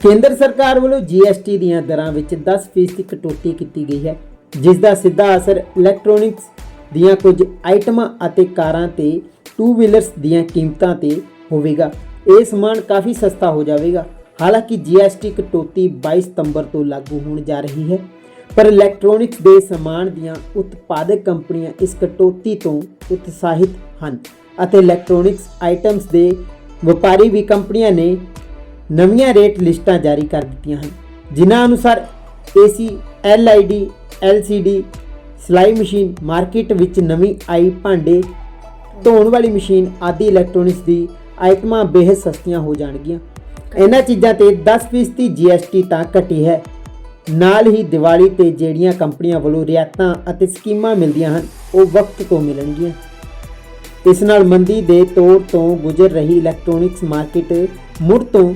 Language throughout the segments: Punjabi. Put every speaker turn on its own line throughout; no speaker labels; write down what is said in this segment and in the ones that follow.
ਕੇਂਦਰ ਸਰਕਾਰ ਵੱਲੋਂ GST ਦੀਆਂ ਦਰਾਂ ਵਿੱਚ 10% ਕਟੌਤੀ ਕੀਤੀ ਗਈ ਹੈ ਜਿਸ ਦਾ ਸਿੱਧਾ ਅਸਰ ਇਲੈਕਟ੍ਰੋਨਿਕਸ ਦੀਆਂ ਕੁਝ ਆਈਟਮਾਂ ਅਤੇ ਕਾਰਾਂ ਤੇ ਟੂ ਵੀਲਰਸ ਦੀਆਂ ਕੀਮਤਾਂ ਤੇ ਹੋਵੇਗਾ। ਇਹ ਸਮਾਨ ਕਾਫੀ ਸਸਤਾ ਹੋ ਜਾਵੇਗਾ। ਹਾਲਾਂਕਿ GST ਕਟੌਤੀ 22 ਸਤੰਬਰ ਤੋਂ ਲਾਗੂ ਹੋਣ ਜਾ ਰਹੀ ਹੈ, ਪਰ ਇਲੈਕਟ੍ਰੋਨਿਕਸ ਦੇ ਸਮਾਨ ਦੀਆਂ ਉਤਪਾਦਕ ਕੰਪਨੀਆਂ ਇਸ ਕਟੌਤੀ ਤੋਂ ਉਤਸ਼ਾਹਿਤ ਹਨ ਅਤੇ ਇਲੈਕਟ੍ਰੋਨਿਕਸ ਆਈਟਮਸ ਦੇ ਵਪਾਰੀ ਵੀ ਕੰਪਨੀਆਂ ਨੇ ਨਵੀਆਂ ਰੇਟ ਲਿਸਟਾਂ ਜਾਰੀ ਕਰ ਦਿੱਤੀਆਂ ਹਨ, ਜਿਨ੍ਹਾਂ ਅਨੁਸਾਰ AC LED LCD ਸਿਲਾਈ ਮਸ਼ੀਨ ਮਾਰਕੀਟ ਵਿੱਚ ਨਵੀਂ ਆਈ ਭਾਂਡੇ, ਧੋਣ ਵਾਲੀ ਮਸ਼ੀਨ ਆਦਿ ਇਲੈਕਟ੍ਰੋਨਿਕਸ ਦੀ ਆਈਟਮਾਂ ਬੇਹੱਦ ਸਸਤੀਆਂ ਹੋ ਜਾਣਗੀਆਂ। ਇਹਨਾਂ ਚੀਜ਼ਾਂ ਤੇ 10% ਦੀ GST ਤਾਂ ਘਟੀ ਹੈ। ਨਾਲ ਹੀ ਦੀਵਾਲੀ ਤੇ ਜਿਹੜੀਆਂ ਕੰਪਨੀਆਂ ਵੱਲੋਂ ਰਿਆਇਤਾਂ ਅਤੇ ਸਕੀਮਾਂ ਮਿਲਦੀਆਂ ਹਨ, ਉਹ ਵਕਤ ਤੋਂ ਮਿਲਣਗੀਆਂ। ਇਸ ਨਾਲ ਮੰਦੀ ਦੇ ਤੌਰ ਤੋਂ ਗੁਜ਼ਰ ਰਹੀ ਇਲੈਕਟ੍ਰੋਨਿਕਸ ਮਾਰਕੀਟ ਮੁੜ ਤੋਂ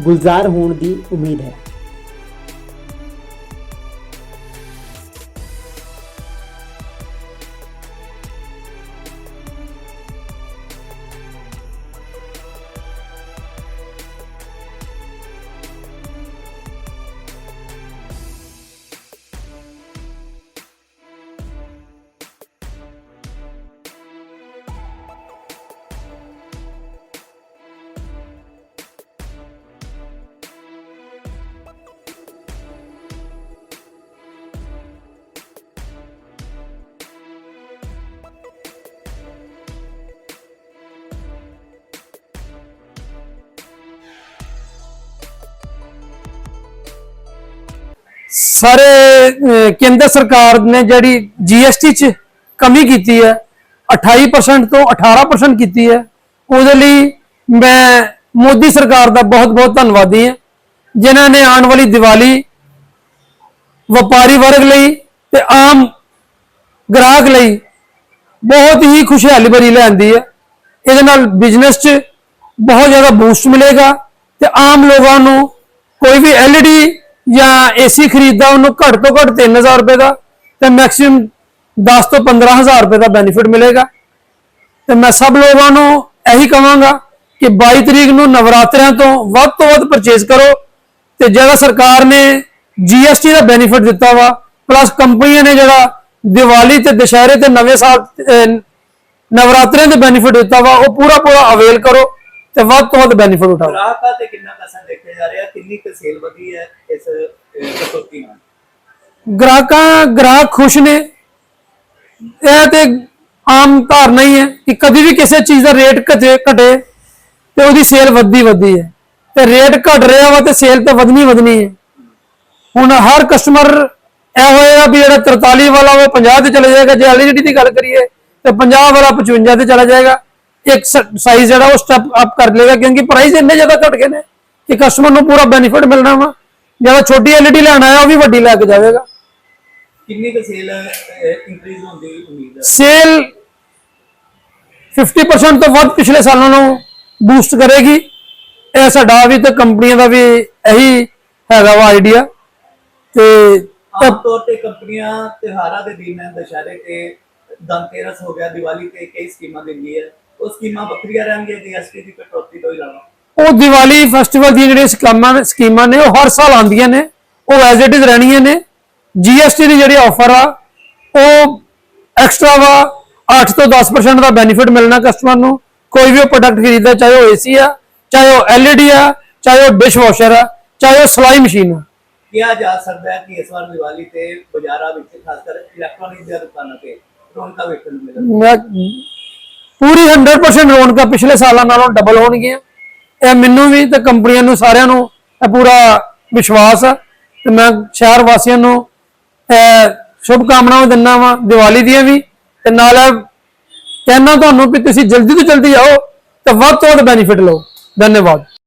ਗੁਲਜ਼ਾਰ ਹੋਣ ਦੀ ਉਮੀਦ ਹੈ।
ਸਾਰੇ ਕੇਂਦਰ ਸਰਕਾਰ ਨੇ ਜਿਹੜੀ ਜੀਐਸਟੀ 'ਚ ਕਮੀ ਕੀਤੀ ਹੈ 28% ਤੋਂ 18% ਕੀਤੀ ਹੈ, ਉਹਦੇ ਲਈ ਮੈਂ ਮੋਦੀ ਸਰਕਾਰ ਦਾ ਬਹੁਤ-ਬਹੁਤ ਧੰਨਵਾਦੀ ਹਾਂ, ਜਿਨ੍ਹਾਂ ਨੇ ਆਉਣ ਵਾਲੀ ਦੀਵਾਲੀ ਵਪਾਰੀ ਵਰਗ ਲਈ ਤੇ ਆਮ ਗ੍ਰਾਹਕ ਲਈ ਬਹੁਤ ਹੀ ਖੁਸ਼ਹਾਲੀ ਭਰੀ ਲਿਆਂਦੀ ਹੈ। ਇਹਦੇ ਨਾਲ ਬਿਜ਼ਨਸ 'ਚ ਬਹੁਤ ਜ਼ਿਆਦਾ ਬੂਸਟ ਮਿਲੇਗਾ ਤੇ ਆਮ ਲੋਕਾਂ ਨੂੰ ਕੋਈ ਵੀ LED ਜਾਂ AC ਖਰੀਦਦਾ ਉਹਨੂੰ ਘੱਟ ਤੋਂ ਘੱਟ 3000 ਰੁਪਏ ਦਾ ਤੇ ਮੈਕਸਿਮਮ 10 ਤੋਂ 15000 ਰੁਪਏ ਦਾ ਬੈਨੀਫਿਟ ਮਿਲੇਗਾ। ਤੇ ਮੈਂ ਸਭ ਲੋਕਾਂ ਨੂੰ ਇਹੀ ਕਹਾਂਗਾ ਕਿ 22 ਤਰੀਕ ਨੂੰ ਨਵਰਾਤਰਿਆਂ ਤੋਂ ਵੱਧ ਤੋਂ ਵੱਧ ਪਰਚੇਸ ਕਰੋ ਤੇ ਜਿਹੜਾ ਸਰਕਾਰ ਨੇ GST ਦਾ ਬੈਨੀਫਿਟ ਦਿੱਤਾ ਵਾ ਪਲੱਸ ਕੰਪਨੀਆਂ ਨੇ ਜਿਹੜਾ ਦੀਵਾਲੀ ਤੇ ਦੁਸ਼ਹਿਰੇ ਤੇ ਨਵੇਂ ਸਾਲ ਅਹ, ਨਵਰਾਤਰਿਆਂ ਦੇ ਬੈਨੀਫਿਟ ਦਿੱਤਾ ਵਾ ਉਹ ਪੂਰਾ ਪੂਰਾ ਅਵੇਲ ਕਰੋ। ਤੇ ਵੱਧ ਤੋਂ ਵੱਧ ਬੈਨੀਫਿਟ ਉਠਾਓ।
ਗ੍ਰਾਹਕਾਂ ਤੇ ਕਿੰਨਾ ਪੈਸਾ ਦੇਖਿਆ ਜਾ ਰਿਹਾ? ਕਿੰਨੀ ਕੁ ਸੇਲ ਵਧੀ ਹੈ ਇਸ ਕਟੌਤੀ ਨਾਲ?
ਗ੍ਰਾਹਕਾਂ ਗ੍ਰਾਹਕ ਖੁਸ਼ ਨੇ। ਇਹ ਤੇ ਆਮ ਧਾਰਨਾ ਹੀ ਹੈ ਕਿ ਕਦੀ ਵੀ ਕਿਸੇ ਚੀਜ਼ ਦਾ ਰੇਟ ਘਟੇ ਘਟੇ ਤੇ ਉਹਦੀ ਸੇਲ ਵੱਧਦੀ ਵੱਧਦੀ ਹੈ। ਤੇ ਰੇਟ ਘਟ ਰਿਹਾ ਵਾ ਤੇ ਸੇਲ ਤੇ ਵਧਣੀ ਵਧਣੀ ਹੈ। ਹੁਣ ਹਰ ਕਸਟਮਰ ਇਹ ਹੋਏਗਾ ਵੀ ਜਿਹੜਾ 43 ਵਾਲਾ ਉਹ 50 ਤੇ ਚਲੇ ਜਾਏਗਾ। ਜੇ ਐਲਈਡੀ ਦੀ ਗੱਲ ਕਰੀਏ ਤੇ 50 ਵਾਲਾ 55 ਤੇ ਚਲਾ ਜਾਏਗਾ। ਇੱਕ ਸਾਈਜ਼ ਜਿਹੜਾ ਉਹ ਸਟੈਪ ਅਪ ਕਰ ਲੇਗਾ ਕਿਉਂਕਿ ਪ੍ਰਾਈਸ ਇੰਨੇ ਜ਼ਿਆਦਾ ਘਟ ਗਏ ਨੇ ਕਿ ਕਸਟਮਰ ਨੂੰ ਪੂਰਾ ਬੈਨੀਫਿਟ ਮਿਲਣਾ ਵਾ। ਜਿਹੜਾ ਛੋਟੀ ਐਲਈਡੀ ਲੈਣ ਆਇਆ ਉਹ ਵੀ ਵੱਡੀ ਲੈ ਕੇ ਜਾਵੇਗਾ।
ਕਿੰਨੀ ਕੁ ਸੇਲ ਇੰਕਰੀਜ਼ ਹੋਣ ਦੀ ਉਮੀਦ ਹੈ?
ਸੇਲ 50% ਤੋਂ ਵੱਧ ਪਿਛਲੇ ਸਾਲਾਂ ਨਾਲੋਂ ਬੂਸਟ ਕਰੇਗੀ। ਇਹ ਸਾਡਾ ਵੀ ਤੇ ਕੰਪਨੀਆਂ ਦਾ ਵੀ ਇਹੀ ਹੈਗਾ ਵਾ ਆਈਡੀਆ ਤੇ
ਆਮ ਤੌਰ ਤੇ ਕੰਪਨੀਆਂ ਤਿਉਹਾਰਾਂ ਦੇ ਦਿਨ ਦੁਸ਼ਹਿਰੇ ਤੇ ਧਨਤੇਰਸ ਹੋ ਗਿਆ ਦੀਵਾਲੀ ਤੇ ਕਈ ਸਕੀਮਾਂ ਦਿੰਦੀ ਹੈ। ਉਹ ਸਕੀਮਾਂ ਵੱਖਰੀਆਂ ਰਹਿਣਗੀਆਂ ਜੀਐਸਟੀ ਦੀ ਕਟੌਤੀ ਤੋਂ ਇਲਾਵਾ।
ਉਹ ਦੀਵਾਲੀ ਫੈਸਟੀਵਲ ਦੀਆਂ ਜਿਹੜੀਆਂ ਸਕੀਮਾਂ ਸਕੀਮਾਂ ਨੇ ਉਹ ਹਰ ਸਾਲ ਆਉਂਦੀਆਂ ਨੇ। ਉਹ ਐਜ਼ ਇਟ ਇਜ਼ ਰਹਿਣੀਆਂ ਨੇ। ਜੀਐਸਟੀ ਦੀ ਜਿਹੜੀ ਆਫਰ ਆ ਉਹ ਐਕਸਟਰਾ ਵਾ 8 ਤੋਂ 10% ਦਾ ਬੈਨੀਫਿਟ ਮਿਲਣਾ ਕਸਟਮਰ ਨੂੰ। ਕੋਈ ਵੀ ਉਹ ਪ੍ਰੋਡਕਟ ਖਰੀਦਦਾ ਚਾਹੇ ਉਹ ਏਸੀ ਆ ਚਾਹੇ ਉਹ ਐਲਈਡੀ ਆ ਚਾਹੇ ਉਹ ਡਿਸ਼ ਵਾਸ਼ਰ ਆ ਚਾਹੇ ਉਹ ਸਿਲਾਈ ਮਸ਼ੀਨ ਆ।
ਕਿਹਾ ਜਾ ਸਕਦਾ ਹੈ ਕਿ ਇਸ ਵਾਰ ਦੀਵਾਲੀ ਤੇ ਬਾਜ਼ਾਰਾਂ ਵਿੱਚ ਖਾਸ ਕਰ ਇਲੈਕਟ੍ਰੋਨਿਕ ਦੀਆਂ ਦੁਕਾਨਾਂ ਤੇ ਰੌਣਕਾਂ ਵੇਖਣ ਨੂੰ ਮਿਲਣ
ਮੈਂ ਪੂਰੀ 100% ਰੌਣਕਾਂ ਪਿਛਲੇ ਸਾਲਾਂ ਨਾਲੋਂ ਡਬਲ ਹੋਣਗੀਆਂ। ਇਹ ਮੈਨੂੰ ਵੀ ਤੇ ਕੰਪਨੀਆਂ ਨੂੰ ਸਾਰਿਆਂ ਨੂੰ ਇਹ ਪੂਰਾ ਵਿਸ਼ਵਾਸ ਆ। ਤੇ ਮੈਂ ਸ਼ਹਿਰ ਵਾਸੀਆਂ ਨੂੰ ਇਹ ਸ਼ੁਭ ਕਾਮਨਾਵਾਂ ਦਿੰਦਾ ਵਾਂ, ਦੀਵਾਲੀ ਦੀਆਂ ਵੀ। ਤੇ ਨਾਲ ਇਹ ਕਹਿਣਾ ਤੁਹਾਨੂੰ ਵੀ ਤੁਸੀਂ ਜਲਦੀ ਤੋਂ ਜਲਦੀ ਆਓ ਤੇ ਵੱਧ ਤੋਂ ਵੱਧ ਬੈਨੀਫਿਟ ਲਓ। ਧੰਨਵਾਦ।